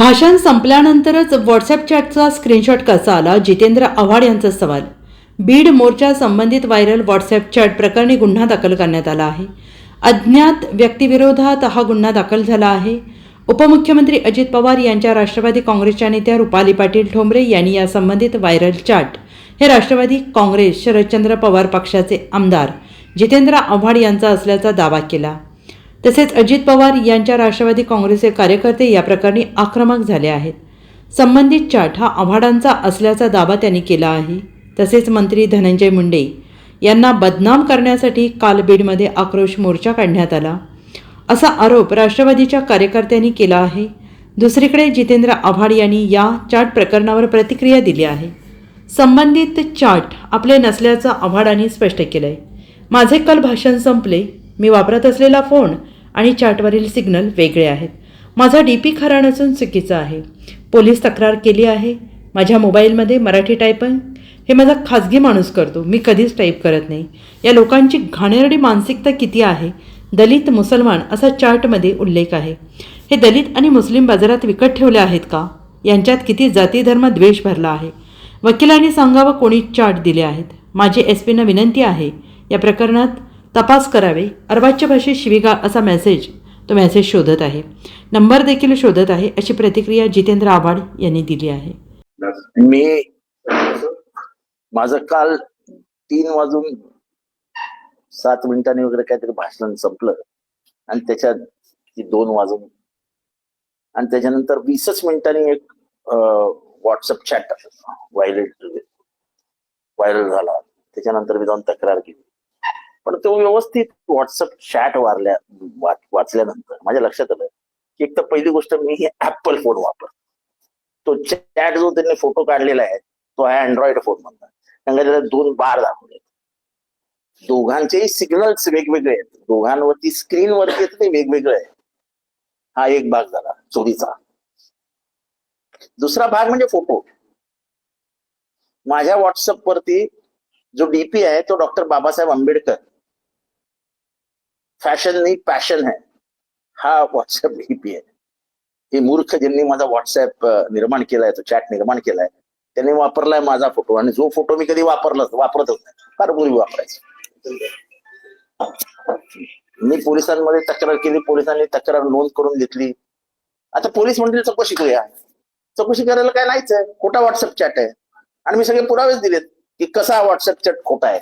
भाषण संपल्यानंतरच WhatsApp चॅटचा screenshot कसा आला? जितेंद्र आव्हाड यांचा सवाल. बीड मोर्चा संबंधित व्हायरल व्हॉट्सअप चॅट प्रकरणी गुन्हा दाखल करण्यात आला आहे. अज्ञात व्यक्तीविरोधात हा गुन्हा दाखल झाला आहे. उपमुख्यमंत्री अजित पवार यांच्या राष्ट्रवादी काँग्रेसच्या नेत्या रुपाली पाटील ठोंबरे यांनी या संबंधित व्हायरल चॅट हे राष्ट्रवादी काँग्रेस शरदचंद्र पवार पक्षाचे आमदार जितेंद्र आव्हाड यांचा असल्याचा दावा केला. तसेच अजित पवार यांच्या राष्ट्रवादी काँग्रेसचे कार्यकर्ते या प्रकरणी आक्रमक झाले आहेत. संबंधित चाट हा आव्हाडांचा असल्याचा दावा त्यांनी केला आहे. तसेच मंत्री धनंजय मुंडे यांना बदनाम करण्यासाठी काल बीडमध्ये आक्रोश मोर्चा काढण्यात आला. असा आरोप राष्ट्रवादीच्या कार्यकर्त्यांनी केला आहे. दुसरीकडे जितेंद्र आव्हाड यांनी या चाट प्रकरणावर प्रतिक्रिया दिली आहे. संबंधित चाट आपले नसल्याचं आव्हाडांनी स्पष्ट केलं आहे माझे काल भाषण संपले. मी वापरत असलेला फोन आणि चॅटवरील सिग्नल वेगळे आहेत. माझा डी पी खरा नसून चुकीचा आहे. पोलीस तक्रार केली आहे. माझ्या मोबाईलमध्ये मराठी टायपिंग हे माझा खाजगी माणूस करतो. मी कधीच टाईप करत नाही. या लोकांची घाणेरडी मानसिकता किती आहे? दलित मुसलमान असा चार्टमध्ये उल्लेख आहे. हे दलित आणि मुस्लिम बाजारात विकत ठेवले आहेत का? यांच्यात किती जाती धर्म द्वेष भरला आहे? वकिलांनी सांगावं कोणी चार्ट दिले आहेत? माझी एस पीनं विनंती आहे या प्रकरणात तपास करावे. अर्वाच्य भाषेत शिवीगाळ असा मेसेज तो मेसेज शोधत आहे. नंबर देखील शोधत आहे अशी प्रतिक्रिया जितेंद्र आव्हाड यांनी दिली आहे. मी माझं काल तीन वाजून सात मिनिटांनी वगैरे काहीतरी भाषण संपलं. आणि त्याच्यात दोन वाजून आणि त्याच्यानंतर वीसच मिनिटांनी एक व्हॉट्सअप चॅट व्हायलेट व्हायरल झाला. त्याच्यानंतर मी जाऊन तक्रार केली. पण तो व्यवस्थित व्हॉट्सअप चॅट वारल्या वाचल्यानंतर माझ्या लक्षात आलं की एक तर पहिली गोष्ट मी ऍपल फोन वापरतो. तो चॅट जो त्यांनी फोटो काढलेला आहे तो आहे अँड्रॉइड फोन मधला. कारण का त्याला दोन बार दाखवले दोघांचेही सिग्नल्स वेगवेगळे आहेत. दोघांवरती स्क्रीनवरती ते वेगवेगळे आहे हा एक भाग झाला चोरीचा. दुसरा भाग म्हणजे फोटो माझ्या व्हॉट्सअप वरती जो डीपी आहे तो डॉक्टर बाबासाहेब आंबेडकर. फॅशन नाही पॅशन आहे हा व्हॉट्सअप डीपी आहे हे मूर्ख ज्यांनी माझा व्हॉट्सअप निर्माण केलाय तो चॅट निर्माण केलाय त्यांनी वापरलाय माझा फोटो आणि जो फोटो मी कधी वापरला वापरतच नाही फार पूर्वी वापरायचं मी पोलिसांमध्ये तक्रार केली पोलिसांनी तक्रार नोंद करून घेतली आता पोलीस म्हणतील चौकशी करूया चौकशी करायला काय नाहीच आहे खोटा व्हॉट्सअप चॅट आहे आणि मी सगळे पुरावेच दिलेत की कसा व्हॉट्सअप चॅट खोटा आहे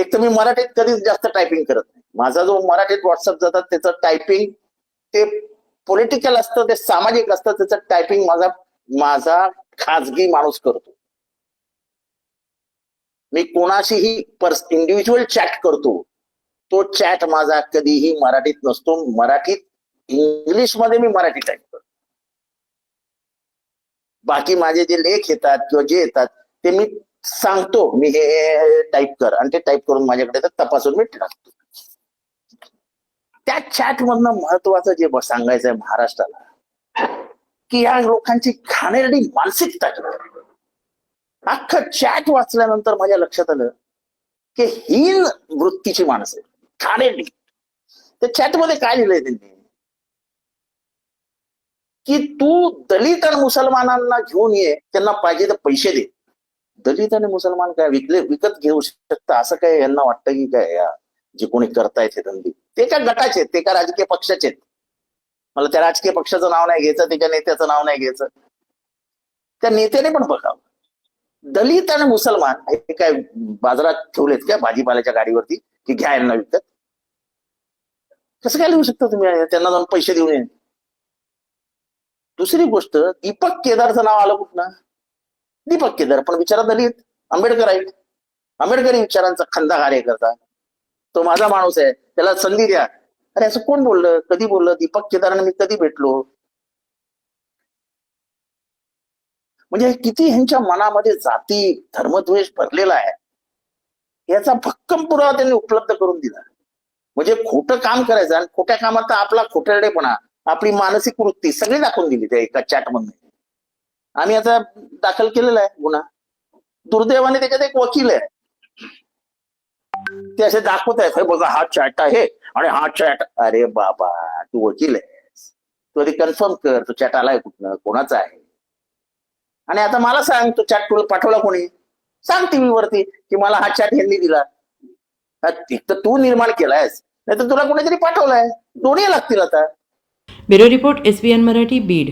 एक तर मी मराठीत कधीच जास्त टायपिंग करत नाही. माझा जो मराठीत व्हॉट्सअप जातात त्याचं टायपिंग ते पॉलिटिकल असतं ते सामाजिक असतं त्याचं टायपिंग माझा माझा खाजगी माणूस करतो. मी कोणाशीही पर्स इंडिव्हिज्युअल चॅट करतो. तो चॅट माझा कधीही मराठीत नसतो. मराठीत इंग्लिशमध्ये मी मराठी टाईप करतो. बाकी माझे जे लेख येतात किंवा जे येतात ते मी सांगतो. मी हे टाईप कर आणि ते टाईप करून माझ्याकडे तपासून मी टाकतो. त्या चॅट मधनं महत्वाचं जे सांगायचंय सांगायचं आहे महाराष्ट्राला की या लोकांची घाणेरडी मानसिकता अख्खं चॅट वाचल्यानंतर माझ्या लक्षात आलं की हीन वृत्तीची माणसं आहेत. घाणेरडी त्या चॅटमध्ये काय लिहिलंय त्यांनी? की तू दलित आणि मुसलमानांना घेऊन ये त्यांना पाहिजे तर पैसे दे. दलित आणि मुसलमान काय विकले विकत घेऊ शकता असं काय यांना वाटतं की काय या जे कोणी करतायत हे धंदे ते काय गटाचे आहेत ते काय राजकीय पक्षाचे आहेत. मला त्या राजकीय पक्षाचं नाव नाही घ्यायचं त्याच्या नेत्याचं नाव नाही घ्यायचं. त्या नेत्याने पण बघावं. दलित आणि मुसलमान हे काय बाजारात ठेवलेत काय भाजीपाल्याच्या गाडीवरती की घ्या यांना विकत? कसं काय लिहू शकता तुम्ही? त्यांना जाऊन पैसे देऊन ये. दुसरी गोष्ट दीपक केदारचं नाव आलं कुठनं? दीपक केदार. पण विचारा दलित आंबेडकर आहेत. आंबेडकरी विचारांचा खंदा कार्यकर्ता तो माझा माणूस आहे त्याला संधी द्या. अरे असं कोण बोललं? कधी बोललं? दीपक केदारांना मी कधी भेटलो? म्हणजे किती ह्यांच्या मनामध्ये जाती धर्मद्वेष भरलेला आहे. याचा भक्कम पुरावा त्यांनी उपलब्ध करून दिला. म्हणजे खोटं काम करायचं आणि खोट्या कामात तर आपला खोटरडेपणा आपली मानसिक वृत्ती सगळी दाखवून दिली त्या एका चॅट मधून. आम्ही आता दाखल केलेला आहे गुन्हा. दुर्दैवाने त्याच्यात एक वकील आहे. ते असे दाखवत आहेत बघा हा चॅट आहे आणि हा चॅट अरे बाबा तू वकील आहेस. तू आधी कन्फर्म कर तो चॅट आलाय कुठनं कोणाचा आहे? आणि आता मला सांग तो चॅट तुला पाठवला कोणी? सांग टीव्ही वरती की मला हा चॅट यांनी दिला. एक तर तू निर्माण केलायस नाही तर तुला कुणीतरी पाठवलाय. दोन्ही लागतील आता. Bureau report S B N Marathi Beed.